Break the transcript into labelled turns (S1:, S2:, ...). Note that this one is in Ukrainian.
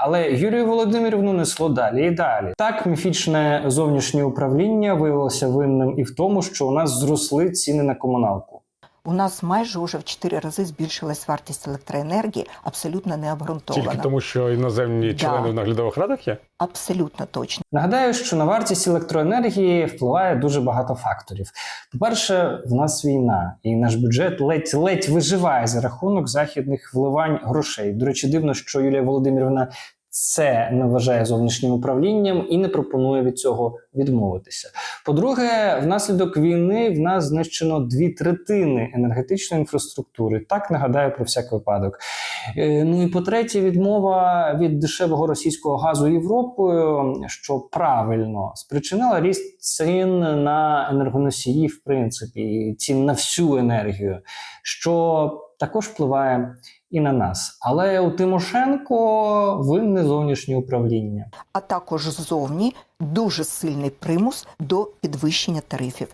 S1: Але Юрію Володимирівну несло далі і далі. Так, міфічне зовнішнє управління виявилося винним і в тому, що у нас зросли ціни на комуналку.
S2: У нас майже уже в 4 рази збільшилась вартість електроенергії, абсолютно не обґрунтована.
S3: Тільки тому, що іноземні
S2: Да.
S3: члени в наглядових радах є.
S2: Абсолютно точно.
S1: Нагадаю, що на вартість електроенергії впливає дуже багато факторів. По-перше, в нас війна, і наш бюджет ледь-ледь виживає за рахунок західних вливань грошей. До речі, дивно, що Юлія Володимирівна це не вважає зовнішнім управлінням і не пропонує від цього відмовитися. По-друге, внаслідок війни в нас знищено дві третини енергетичної інфраструктури. Так нагадаю про всяк випадок. Е, Ну і по-третє, відмова від дешевого російського газу Європою, що правильно спричинила ріст цін на енергоносії, в принципі, цін на всю енергію, що також впливає і на нас. Але у Тимошенко винне зовнішнє управління.
S2: А також ззовні дуже сильний примус до підвищення тарифів.